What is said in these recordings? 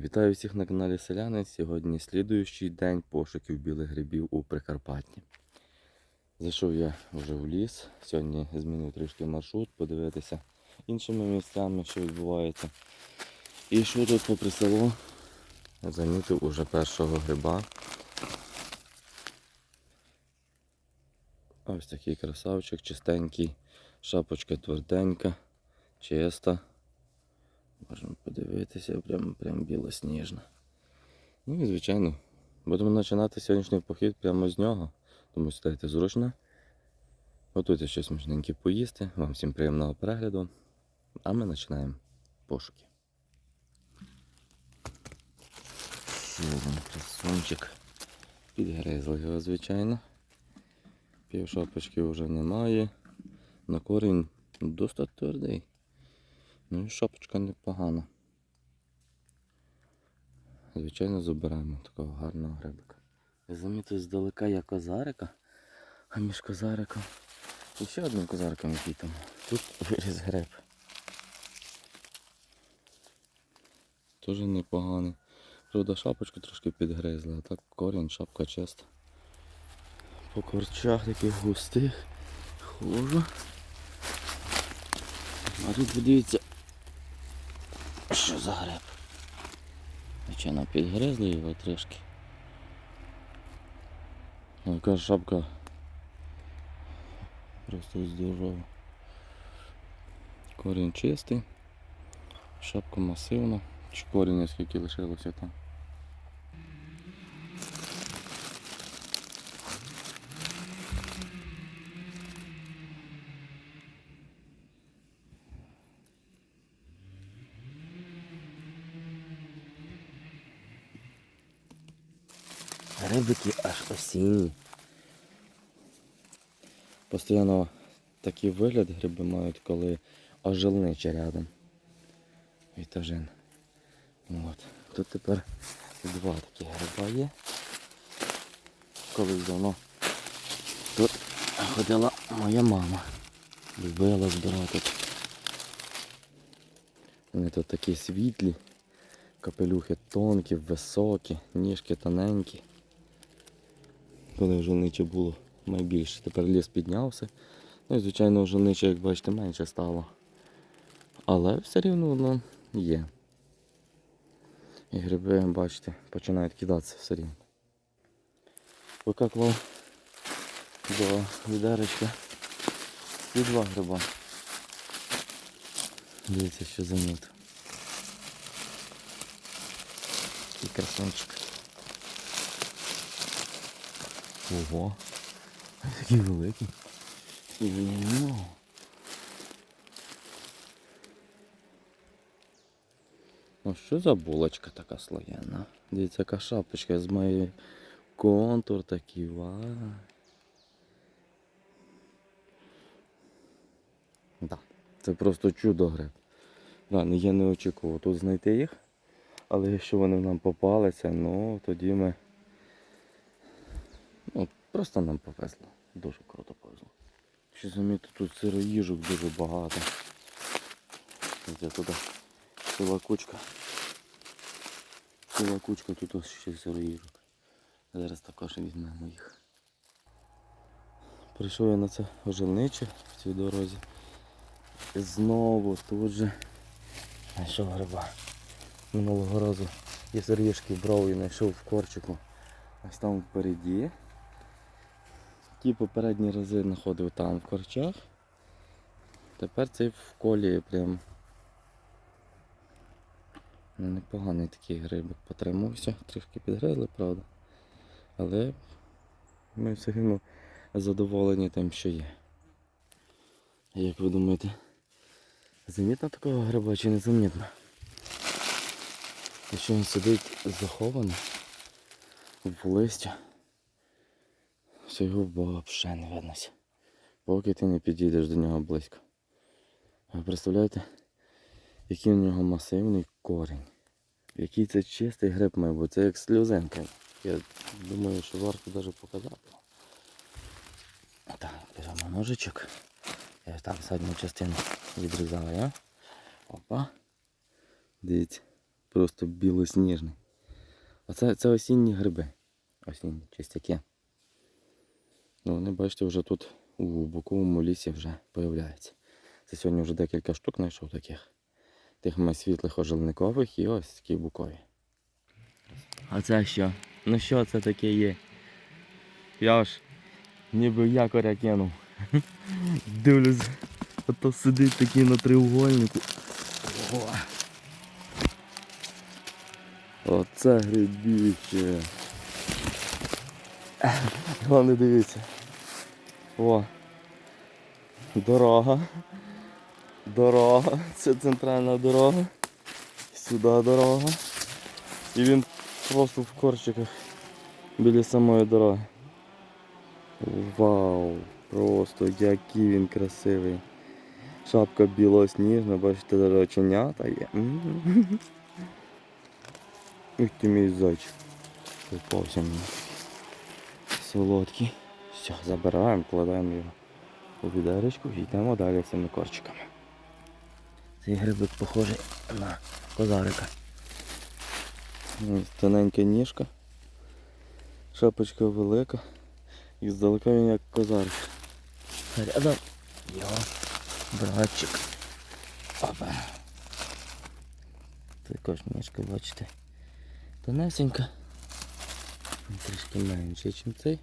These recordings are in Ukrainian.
Вітаю всіх на каналі Селянець. Сьогодні слідуючий день пошуків білих грибів у Прикарпатті. Зайшов я вже в ліс. Сьогодні змінив трішки маршрут, подивитися іншими місцями, що відбувається. І що тут попри село? Замітив уже першого гриба. Ось такий красавчик, чистенький, шапочка тверденька, чиста. Можемо подивитися, прям, прям білосніжна. Ну і звичайно, будемо починати сьогоднішній похід прямо з нього. Тому сідайте зручно. Готуйте щось смачненьке поїсти. Вам всім приємного перегляду. А ми починаємо пошуки. Один красунчик. Підгризли його, звичайно. Пів шапочки вже немає. На корінь досить твердий. Ну і шапочка непогана. Звичайно, забираємо такого гарного грибика. Я замітив здалека я козарика, а між козариком і ще одним козариком який там. Тут виріс гриб. Теж непоганий. Правда, шапочку трошки підгризли, а так корінь, шапка чиста. По корчах таких густих. Хожу. А тут подивіться, що за гриб. Звичайно, підгризли його трішки. Така Яка шапка просто здорова. Корінь чистий, шапка масивна. Чи корінь скільки лишилося там. Осінні. Постійно такий вигляд гриби мають, коли ожелниче рядом. Вітажин. От. Тут тепер два такі гриба є. Колись давно тут ходила моя мама. Любила збирати. Вони тут такі світлі, капелюхи тонкі, високі, ніжки тоненькі. Коли жолниче було найбільше. Тепер ліс піднявся. Ну і звичайно жолниче, як бачите, менше стало. Але все рівно воно є. І гриби, бачите, починають кидатися все рівно. Поки клав до відеречка і два гриба. Дивіться, що замітив. Такий красончик. Ого. Такий великий. Ну. Ну що за булочка така слоєна? Дивіться, яка шапочка з моєї контур такий, ва. Да, це просто чудо гриб. Реально, я не очікував тут знайти їх. Але якщо вони нам попалися, ну тоді ми. Ну, просто нам повезло. Дуже круто повезло. Ще замітьте, тут сироїжок дуже багато. Ось туди ціла кучка. Ціла кучка, тут ось ще сироїжок. Зараз також візьмемо їх. Прийшов я на це ожелниче в цій дорозі. І знову тут же знайшов гриба. Минулого разу я сироїжки брав і знайшов в корчику. Ось там впереді. Ті попередні рази знаходив там в корчах. Тепер цей в колі прям. Ну, непоганий такий грибик потримався, трішки підгризли, правда. Але ми все рівно задоволені тим, що є. Як ви думаєте, замітно такого гриба чи не замітно? Якщо він сидить захований в листі, все його взагалі не виднося. Поки ти не підійдеш до нього близько. Ви представляєте, який у нього масивний корінь. Який це чистий гриб має бути, це як сльозинка. Я думаю, що варто навіть показати. Так, беремо ножичок. Я там задню частину відрізаю. Опа. Дивіться. просто білосніжний. Оце це осінні гриби. Осінні чистяки. Ну, вони, бачите, вже тут у боковому лісі вже появляються. Це сьогодні вже декілька штук знайшов таких. Тих ми світлих ожелникових і ось такі букові. А це що? Ну що це таке є? Я ж ніби якоря кинув. Дивлюсь, ото сидить такий на треугольнику. О. Оце грибіще. Головне дивіться. О. Дорога. Дорога. Це центральна дорога. Сюди дорога. І він просто в корчиках біля самої дороги. Вау! Просто який він красивий. Шапка білосніжна, бачите, даже оченята є. Ух ти мій зайчик. Попався мені. Солодкий. Все, забираємо, кладаємо його у відеречку і йдемо далі цими корчиками. Цей грибик похожий на козарика. Тоненька ніжка. Шапочка велика. І здалека він як козарик. Рядом його братчик. Опа. Також ніжка, бачите. Тонесенька. Трішки менший, ніж цей.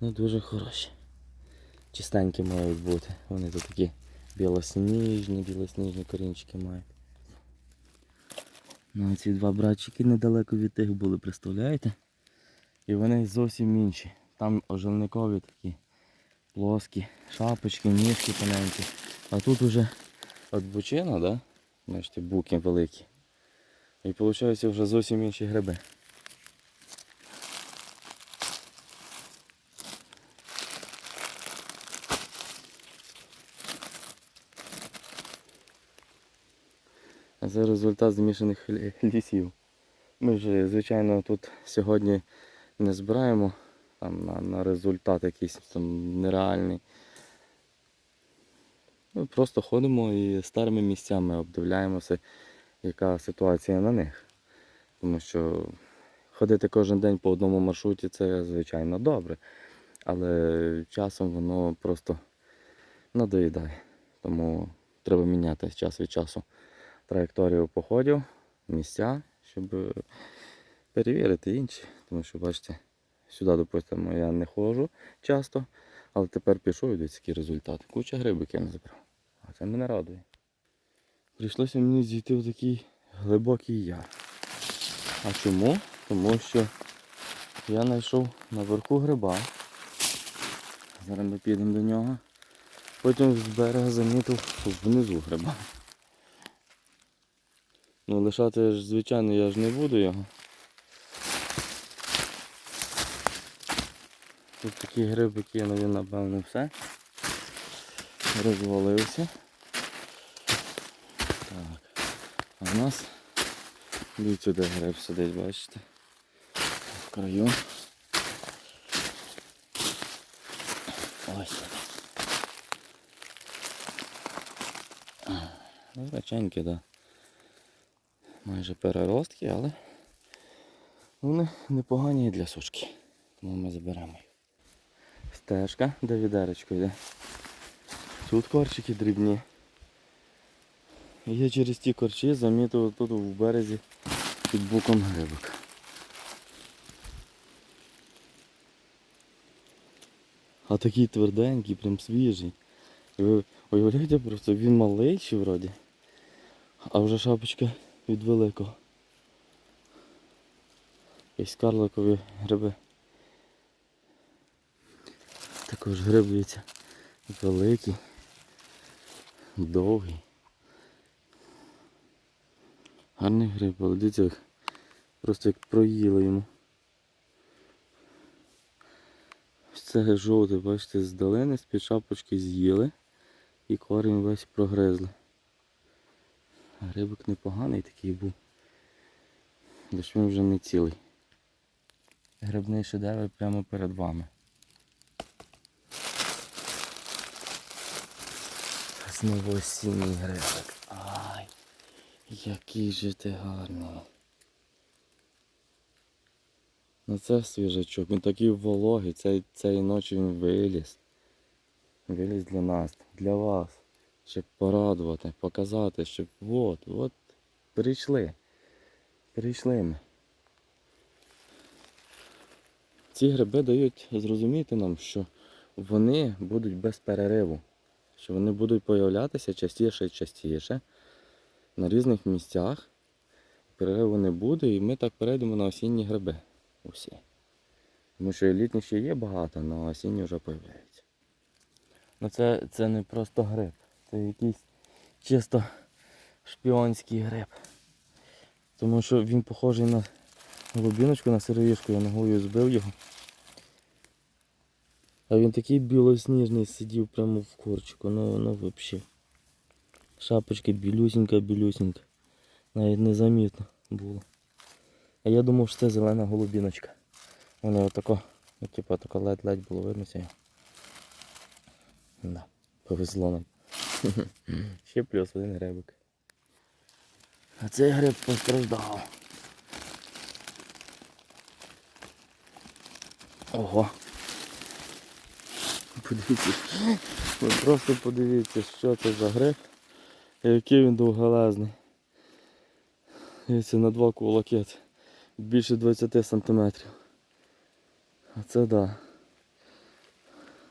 Ну дуже хороші. Чистенькі мають бути. Вони тут такі білосніжні, білосніжні корінчики мають. Ну, ці два братчики недалеко від тих були, представляєте? І вони зовсім інші. Там ожелникові такі плоскі, шапочки, ніжки тоненькі. А тут уже от бучина, да? Бачите, буки великі. І виходить вже зовсім інші гриби. А це результат змішаних лісів. Ми ж, звичайно, тут сьогодні не збираємо там, на, на результат якийсь там нереальний. Ми просто ходимо і старими місцями обдивляємося, яка ситуація на них. Тому що ходити кожен день по одному маршруті це звичайно добре. Але часом воно просто надоїдає. Тому треба міняти час від часу траєкторію походів, місця, щоб е, перевірити інші. Тому що, бачите, сюди, допустимо, я не ходжу часто, але тепер пішов і дивіться, який результат. Куча грибиків не забрав. А це мене радує. Прийшлося мені зійти в такий глибокий яр. А чому? Тому що я знайшов наверху гриба. Зараз ми підемо до нього. Потім з берега замітив внизу гриба. Ну лишати ж, звичайно, я ж не буду його. Тут такі грибики, ну він напевно все. Розвалився. Так. А в нас дивіться, де гриб сидить, бачите? В краю. Ось. Ну, так. Да. Майже переростки, але вони непогані і для сушки. Тому ми заберемо їх. Стежка, де відеречко йде. Тут корчики дрібні. Я через ті корчі замітив тут в березі під боком грибок. А такий тверденький, прям свіжий. І ви уявляєте просто, він малий ще вроді, а вже шапочка від великого. Якісь карликові гриби. Також гриб, дивіться, великий, довгий. Гарний гриб, але дивіться, просто як проїли йому. Це жовте, бачите, з долини з-під шапочки з'їли і корінь весь прогризли. Грибик непоганий такий був. Лиш він вже не цілий. Грибний шедевр прямо перед вами. Знову осінній грибик. Ай. Який же ти гарний. Ну це свіжачок, він такий вологий, цей, ночі він виліз. Виліз для нас, для вас. Щоб порадувати, показати, щоб от, от, прийшли. Прийшли ми. Ці гриби дають зрозуміти нам, що вони будуть без перериву. Що вони будуть появлятися частіше і частіше на різних місцях. Перериву не буде, і ми так перейдемо на осінні гриби. Усі. Тому що літні ще є багато, але осінні вже появляються. Ну це, це не просто гриб, це якийсь чисто шпіонський гриб. Тому що він похожий на голубіночку, на сироїшку, я ногою збив його. А він такий білосніжний сидів прямо в корчику, ну, ну взагалі. Шапочка білюсінька, білюсінька. Навіть незамітно було. А я думав, що це зелена голубіночка. Вони отако, ну, типу, ледь-ледь було видно. Да, повезло нам. Ще плюс один грибик. А цей гриб постраждав. Ого. Подивіться. Ви просто подивіться, що це за гриб. Який він довголезний. Дивіться, на два кулаки. Більше 20 сантиметрів. А це да.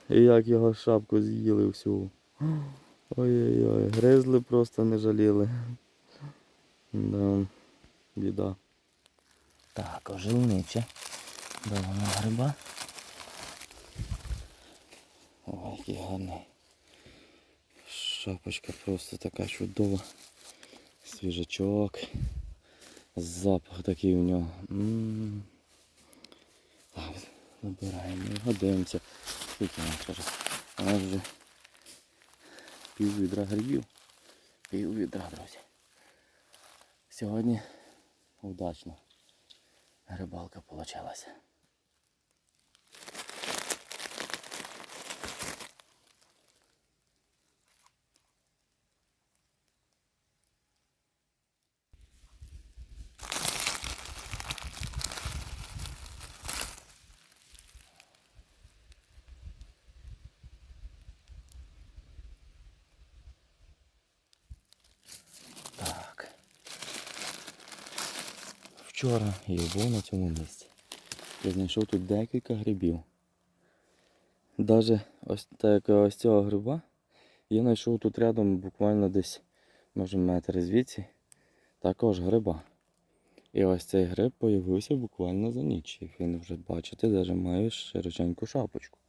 І як його шапку з'їли всю. Ой-ой-ой, гризли просто не жаліли. Да, біда. Так, ожелниче. Давно гриба. Ой, який гарний. Шапочка просто така чудова. Свіжачок. Запах такий у нього. М. Так, набираємо його, дивимося. Скільки нам через. Пів відра грибів. Пів відра, друзі. Сьогодні удачно рибалка получилася. Вчора я був на цьому місці. Я знайшов тут декілька грибів. Даже ось так ось цього гриба я знайшов тут рядом буквально десь, може метр звідси, також гриба. І ось цей гриб появився буквально за ніч. Як ви вже бачите, навіть має широченьку шапочку.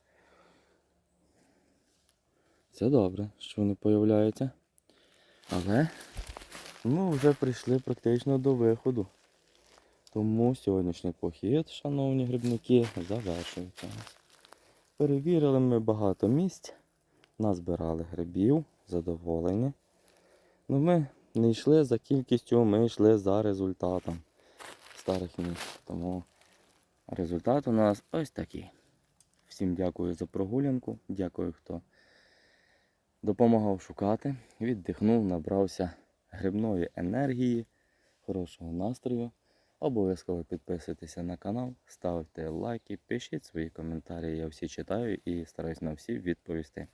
Це добре, що вони появляються. Але ми вже прийшли практично до виходу. Тому сьогоднішній похід, шановні грибники, завершується. Перевірили ми багато місць, назбирали грибів, задоволені. Ну ми не йшли за кількістю, ми йшли за результатом старих місць. Тому результат у нас ось такий. Всім дякую за прогулянку, дякую, хто допомагав шукати, віддихнув, набрався грибної енергії, хорошого настрою. Обов'язково підписуйтеся на канал, ставте лайки, пишіть свої коментарі, я всі читаю і стараюсь на всі відповісти.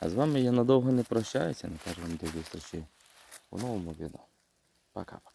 А з вами я надовго не прощаюся, не кажу вам до зустрічі у новому відео. Пока-пока.